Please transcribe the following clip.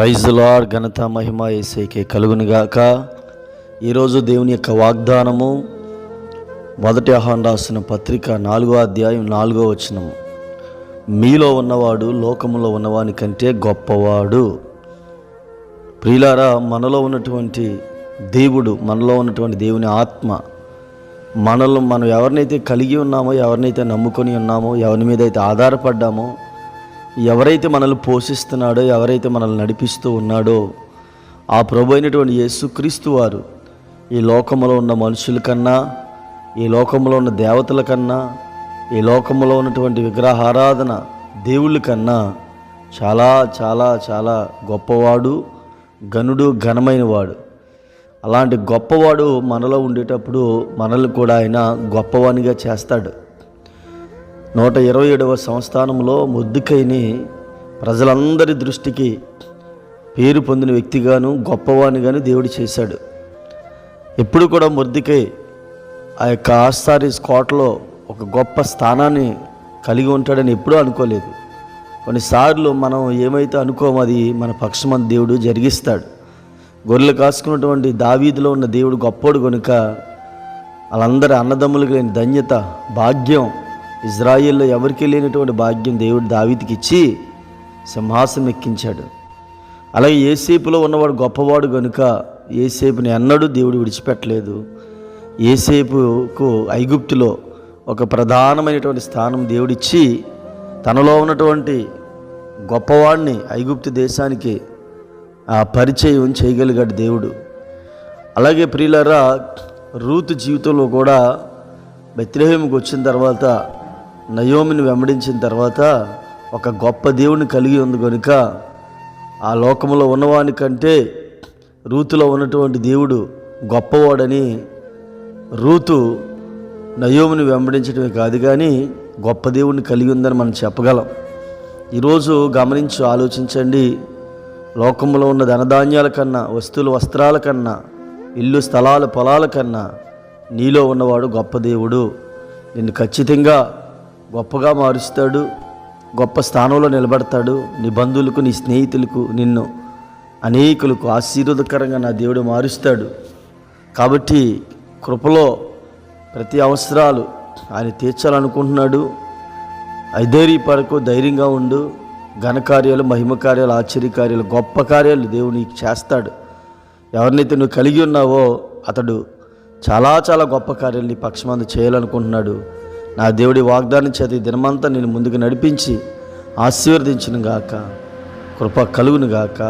Praise ఘనత మహిమ ఏసైకే కలుగునుగాక ఈరోజు దేవుని యొక్క వాగ్దానము మొదటి ఆహ్వాన్ రాసిన పత్రిక నాలుగో అధ్యాయం నాలుగో వచనము మీలో ఉన్నవాడు లోకంలో ఉన్నవాని కంటే గొప్పవాడు. ప్రియులారా మనలో ఉన్నటువంటి దేవుడు మనలో ఉన్నటువంటి దేవుని ఆత్మ మనలో మనం ఎవరినైతే కలిగి ఉన్నామో ఎవరినైతే నమ్ముకొని ఉన్నామో ఎవరి మీద అయితే ఆధారపడ్డామో ఎవరైతే మనల్ని పోషిస్తున్నాడో ఎవరైతే మనల్ని నడిపిస్తూ ఉన్నాడో ఆ ప్రభు అయినటువంటి యేసుక్రీస్తు వారు ఈ లోకంలో ఉన్న మనుషుల కన్నా ఈ లోకంలో ఉన్న దేవతల కన్నా ఈ లోకంలో ఉన్నటువంటి విగ్రహారాధన దేవుళ్ళ కన్నా చాలా చాలా చాలా గొప్పవాడు గనుడు ఘనమైన వాడు అలాంటి గొప్పవాడు మనలో ఉండేటప్పుడు మనల్ని కూడా ఆయన గొప్పవానిగా చేస్తాడు. నూట ఇరవై ఏడవ సంస్థానంలో ముద్దుకైని ప్రజలందరి దృష్టికి పేరు పొందిన వ్యక్తిగాను గొప్పవానిగాను దేవుడు చేశాడు. ఎప్పుడు కూడా ముద్దుకై ఆ యొక్క ఆస్తారీస్ కోటలో ఒక గొప్ప స్థానాన్ని కలిగి ఉంటాడని ఎప్పుడూ అనుకోలేదు. కొన్నిసార్లు మనం ఏమైతే అనుకోమో అది మన పక్షమని దేవుడు జరిగిస్తాడు. గొర్రెలు కాసుకున్నటువంటి దావీదిలో ఉన్న దేవుడు గొప్పోడు కనుక వాళ్ళందరి అన్నదమ్ములకు లేని ధన్యత భాగ్యం ఇజ్రాయిల్లో ఎవరికి లేనటువంటి భాగ్యం దేవుడు దావితికి ఇచ్చి సింహాసనం ఎక్కించాడు. అలాగే ఏసేపులో ఉన్నవాడు గొప్పవాడు కనుక ఏసేపుని ఎన్నడూ దేవుడు విడిచిపెట్టలేదు. ఏసేపుకు ఐగుప్తులో ఒక ప్రధానమైనటువంటి స్థానం దేవుడిచ్చి తనలో ఉన్నటువంటి గొప్పవాడిని ఐగుప్తు దేశానికి ఆ పరిచయం చేయగలిగాడు దేవుడు. అలాగే ప్రియులరా రూతు జీవితంలో కూడా బెత్రహేమికి వచ్చిన తర్వాత నయోమిని వెంబడించిన తర్వాత ఒక గొప్ప దేవుని కలిగి ఉంది కనుక ఆ లోకంలో ఉన్నవాని కంటే రూతులో ఉన్నటువంటి దేవుడు గొప్పవాడని రూతు నయోమిని వెంబడించడమే కాదు కానీ గొప్ప దేవుడిని కలిగి ఉందని మనం చెప్పగలం. ఈరోజు గమనించి ఆలోచించండి. లోకంలో ఉన్న ధనధాన్యాల కన్నా వస్తువులు వస్త్రాల కన్నా ఇల్లు స్థలాలు పొలాల కన్నా నీలో ఉన్నవాడు గొప్ప దేవుడు. నిన్ను ఖచ్చితంగా గొప్పగా మారుస్తాడు గొప్ప స్థానంలో నిలబడతాడు నీ బంధువులకు నీ స్నేహితులకు నిన్ను అనేకులకు ఆశీర్వదకరంగా నా దేవుడు మారుస్తాడు. కాబట్టి కృపలో ప్రతి అవసరాలు ఆయన తీర్చాలనుకుంటున్నాడు. ఐధైర్యపడకు ధైర్యంగా ఉండు. ఘనకార్యాలు మహిమ కార్యాలు ఆశ్చర్యకార్యాలు గొప్ప కార్యాలు దేవుడు నీకు చేస్తాడు. ఎవరినైతే నువ్వు కలిగి ఉన్నావో అతడు చాలా చాలా గొప్ప కార్యాలు నీ పక్షమందు చేయాలనుకుంటున్నాడు. నా దేవుడి వాగ్దానం చేతి దినమంతా నేను ముందుకు నడిపించి ఆశీర్వదించును గాక. కృప కలుగును గాక.